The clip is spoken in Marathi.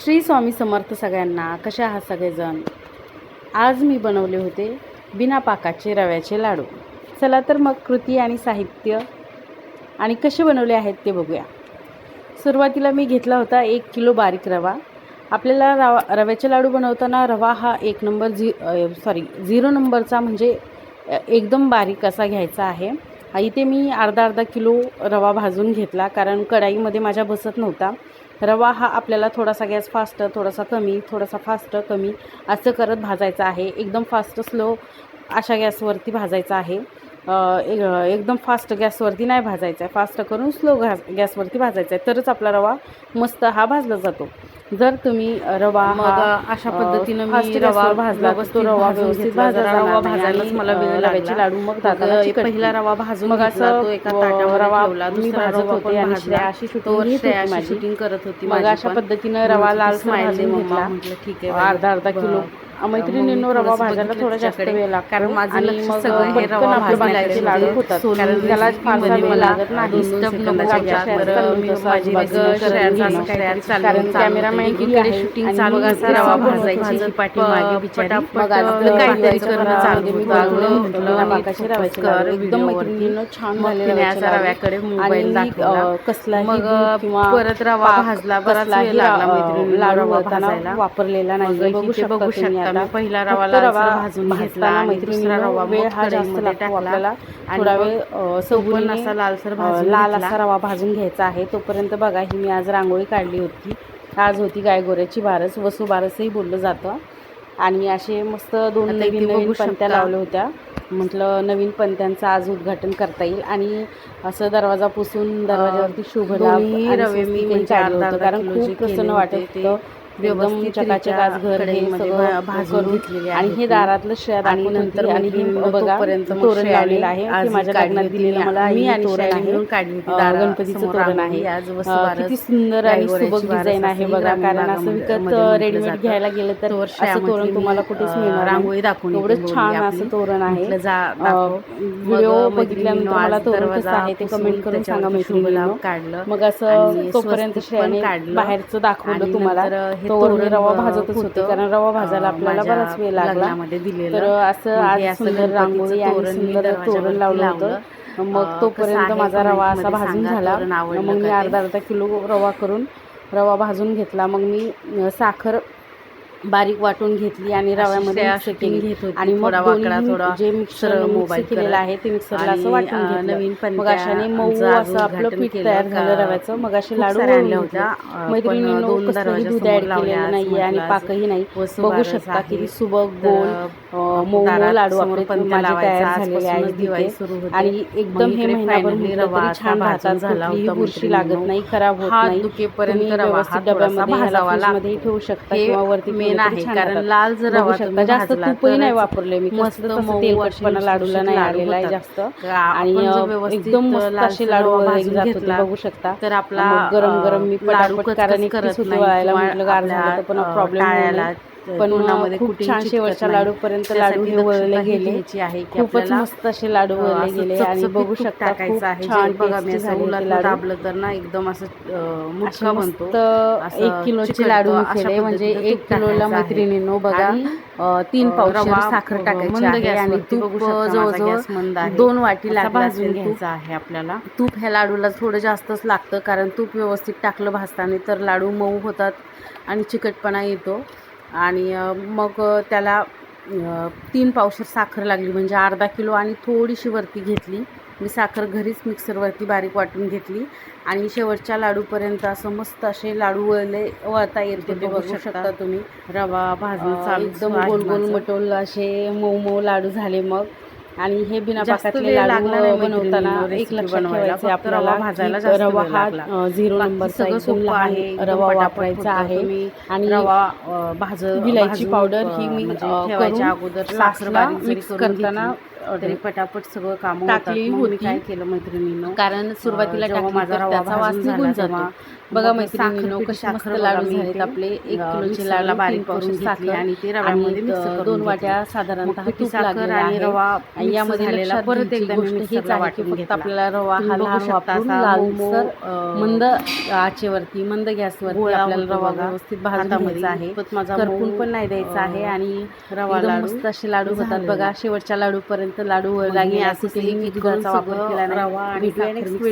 श्री स्वामी समर्थ सगळ्यांना कशा आहात सगळेजण? आज मी बनवले होते बिना पाकाचे रव्याचे लाडू. चला तर मग कृती आणि साहित्य आणि कसे बनवले आहेत ते बघूया. सुरुवातीला मी घेतला होता एक किलो बारीक रवा. आपल्याला रवा रव्याचे लाडू बनवताना रवा हा एक नंबर झी सॉरी झिरो नंबरचा म्हणजे एकदम बारीक असा घ्यायचा आहे. इथे मी अर्धा अर्धा किलो रवा भाजून घेतला कारण कढाईमध्ये माझ्या बसत नव्हता. रवा हा आपल्याला थोडासा गॅस फास्ट थोडासा कमी थोडासा फास्ट कमी असं करत भाजायचा आहे. एकदम फास्ट स्लो अशा गॅसवरती भाजायचा आहे. एक- एकदम फास्ट गॅसवरती नाही भाजायचा आहे फास्ट करून स्लो गॅस गॅसवरती भाजायचा आहे तरच आपला रवा मस्त हा भाजला जातो जर तुम्ही रवा मग अशा पद्धतीनं मी रवा भाजला तो रवा व्यवस्थित. भाजला रवा भाजायलाच मला वेळ लागला. लाडू मग चिकटतील. पहिला रवा भाजून मग असं एका रवा मी दुसरा भाजत होते आणि भाजला. श्रेया अशी तो शूटिंग माझी शूटिंग करत होती मग अशा. पद्धतीनं रवा लाल होती, "Smile दे भाजून मम्मा." घेतला म्हटलं, "ठीक आहे बाई." अर्धा अर्धा किलो मैत्रिणींनो रवा भाजायला थोडा जास्त. वेळ लागतो कारण माझं लक्ष सगळं हे रवा भाजायला. लाडू होतात त्याला फारसा वेळ लागत नाही नको होतं, माझी कारण. कॅमेरामॅन shooting आणि चालू मग असा रवा भाजायची बिचारी. आपलं काहीतरी करणं चालू चालू मी होतं. लागलो लागलो म्हटलं रव्याचे कर एकदम. मैत्रिणींनो छान. रव्याकडे मोबाईल दाखवला. कसलाही मग, परत रवा भाजला, बराच वेळ लागला रवा भाजायला. वापरलेला नाही बघू शकता मी पहिला रवा लालसर रवा भाजून घेतला आणि दुसरा रवा वेळ हा जास्त लागतो. आपल्याला. थोडा वेळ असा लालसर भाजून लाल. असा रवा भाजून घ्यायचा आहे. तोपर्यंत बघा ही मी आज रांगोळी काढली होती. आज होती गायगोऱ्याची बारस. वसू बारसही बोललं जातं. आणि असे मस्त दोन नवीन नवीन पंत्या. लावल्या होत्या. म्हटलं नवीन पंत्यांचं आज उद्घाटन करता येईल. आणि असं दरवाजा पुसून दरवाजावरती शुभ रवे मी म्हणजे कारण खूप प्रसन्न वाटत घर हे सगळं भाजून घेतलेले आणि हे. दारातलं शेड आणि नंतर आणि हे मग बघा तोपर्यंत मग तोरण लावलेलं आहे माझ्या लग्नात. दिलेलं मला मी आणि तोरण आहे काढली गणपतीचं तोरण. आहे किती सुंदर आणि सुबक डिझाईन आहे. बघा कारण असं विकत रेडीमेड. घ्यायला गेलं तर असं तोरण तुम्हाला कुठेच मिळणार रांगोळी. दाखवून एवढं छान असं. तोरण आहे. व्हिडिओ बघितल्यानंतर मला तोरण कसं आहे ते कमेंट करून सांगा लाभ काढलं. मग असं तोपर्यंत श्रेयाने. बाहेरचं दाखवलं तुम्हाला हे तोरण रवा भाजतच होते कारण रवा भाजायला आपल्याला बराच वेळ लागला. तर असं हे आज सुंदर रांगोळी आणि सुंदर तोरण लावलं. होतं मग तोपर्यंत माझा रवा असा भाजून झाला मग मी? अर्धा अर्धा किलो रवा करून रवा भाजून घेतला मग मी साखर बारीक वाटून घेतली आणि रव्यामध्ये मिक्स केली घेत होती. आणि मग थोडा वाकडा, थोडा जे मिक्सर मोबाईल केलेलं. आहे ते मिक्सरला असं वाटून घेतलं नवीन मग पंत्या अशाने मऊ असं आपलं पीठ तयार का- झालं रव्याचं मग असे लाडू घेतले. होत्या. पण मैत्रिणींनो दरवाजा दूध लावल्या केलेलं नाहीये आणि पाकही नाही बघू शकता आहे. किती सुबक गोल मऊ लाडू आपले पंत्या माझे. तयार झालेले आहेत दिवाळी. सुरू होते. आणि मग एकदम हे महिनाभर छान राहतात झाला कुठलीही बुरशी. लागत नाही खराब होत नाही दुखेपर्यंत व्यवस्थित डब्यामध्ये ह्याला भाजावा फ्रीजमध्ये लागतो. ठेवू शकता किंवा वरती तरी आहे, कारण. लाल जर बघू रवा शकता तुम्ही जास्त तुपही नाही वापरले मी मस्त तेलकटपणा लाडूला नाही आलेला आहे. जास्त आणि एकदम मस्त असे लाडू घेतला, बघू शकता तर आपला गरम गरम मी लाडू कारण करत नाही अं, प्रॉब्लेम पण तोंडामध्ये खूप छान शेवटच्या लाडू वळले दक्षता ही गेले आहे खूपच मस्त असे लाडू वळले गेले आणि बघू शकता टाकायचं आहे. बघा मी असं लाडू. दाबलं तर ना एकदम असं मस्त बनतो एक किलोचे लाडू केले. म्हणजे एक किलोला. मैत्रिणींनो बघा तीन रवा, साखर टाकायची आहे आणि तूप जवळजवळ गॅस मंद आहे. दोन वाटी लागला भाजून घ्यायचा आहे आपल्याला. तूप ह्या लाडूला थोडं जास्तच लागतं कारण तूप व्यवस्थित टाकलं भाजताना तर लाडू मऊ होतात आणि चिकटपणा येतो. आणि मग त्याला तीन पावशेर साखर लागली म्हणजे अर्धा किलो आणि थोडीशी वरती घेतली. मी साखर घरीच मिक्सरवरती बारीक वाटून घेतली आणि शेवटच्या लाडूपर्यंत असं मस्त असे लाडू वळले वळता येते ते बघू शकता. तुम्ही. रवा भाजून एकदम गोल गोल. मटोल असे मऊ मऊ लाडू झाले मग. आणि हे बिना पाकातले लाडू बनवताना एक लक्षात बनवायला. ठेवायचं आपल्याला रवा भाजायला रवा हा झिरो नंबरचा एकदम लहान आहे, रवा वापरायचा. आहे आणि रवा भाज विलायची पावडर ही मी म्हणजे करून अगोदर मिक्स करताना. तरी पटापट सगळं काम टाकली होती. काय केलं मैत्रिणीनं कारण सुरुवातीला टाकली माझा त्याचा वास निघून झाला जातो बघा मैत्रिणींनो कसे मस्त लाडू झालेत आपले एक किलोचे लाडू बारीक करून साखर आणि ते रव्यामध्ये दोन. वाट्या साधारणतः तूप लागलेलं आणि रवा यामध्ये लक्षात परत एकदा हीच आहे की फक्त. आपल्याला रवा हा लहान वापरून लालसर मंद आचेवरती मंद गॅसवरती आपल्याला रवा. व्यवस्थित घ्यायचा आहे माझा करपून पण नाही द्यायचा आहे आणि रवा लाडू मस्त असे लाडू होतात. बघा शेवटच्या लाडूपर्यंत लाडू मग मी लागेल असं एक मी दुधाचा वापर केला नाही. भेटूया